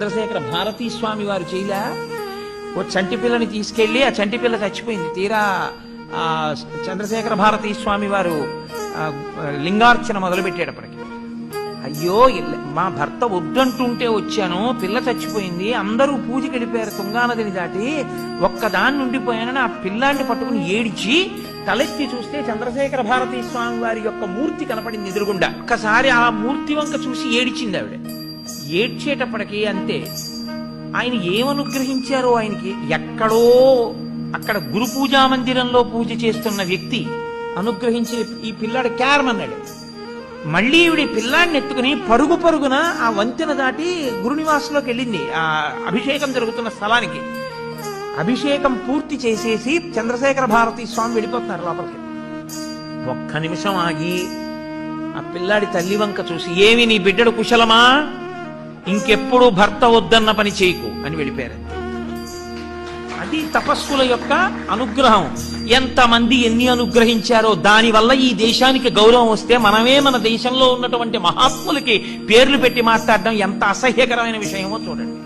చంద్రశేఖర భారతీ స్వామి వారు చేయలే. ఓ చంటి పిల్లని తీసుకెళ్ళి ఆ చంటి పిల్ల చచ్చిపోయింది. తీరా ఆ చంద్రశేఖర భారతీ స్వామి వారు లింగార్చన మొదలు పెట్టేటప్పటికి అయ్యో మా భర్త వద్దంటుంటే వచ్చాను పిల్ల చచ్చిపోయింది అందరూ పూజకి వెళ్ళిపోయారు తుంగానదిని దాటి ఒక్కదాన్ని ఉండిపోయానని ఆ పిల్లాన్ని పట్టుకుని ఏడిచి తలెత్తి చూస్తే చంద్రశేఖర భారతీ స్వామి వారి యొక్క మూర్తి కనపడింది ఎదురుగుండా. ఒక్కసారి ఆ మూర్తి వంక చూసి ఏడిచింది ఆవిడ. ఏడ్చేటప్పటికీ అంతే. ఆయన ఏమనుగ్రహించారో ఆయనకి ఎక్కడో అక్కడ గురు పూజా మందిరంలో పూజ చేస్తున్న వ్యక్తి అనుగ్రహించి ఈ పిల్లాడు క్యారమన్నాడు. మళ్ళీ ఈవిడ పిల్లాడిని ఎత్తుకుని పరుగు పరుగున ఆ వంతెన దాటి గురునివాసంలోకి వెళ్ళింది. ఆ అభిషేకం జరుగుతున్న స్థలానికి. అభిషేకం పూర్తి చేసేసి చంద్రశేఖర భారతి స్వామి వెళ్ళిపోతున్నారు లోపలికి. ఒక్క నిమిషం ఆగి ఆ పిల్లాడి తల్లి వంక చూసి ఏమి నీ బిడ్డడు కుశలమా? ఇంకెప్పుడు భర్త వద్దన్న పని చేయకు అని వెళ్ళిపోయారు. అది తపస్సుల యొక్క అనుగ్రహం. ఎంతమంది ఎన్ని అనుగ్రహించారో దానివల్ల ఈ దేశానికి గౌరవం వస్తే మనమే మన దేశంలో ఉన్నటువంటి మహాత్ములకి పేర్లు పెట్టి మాట్లాడడం ఎంత అసహ్యకరమైన విషయమో చూడండి.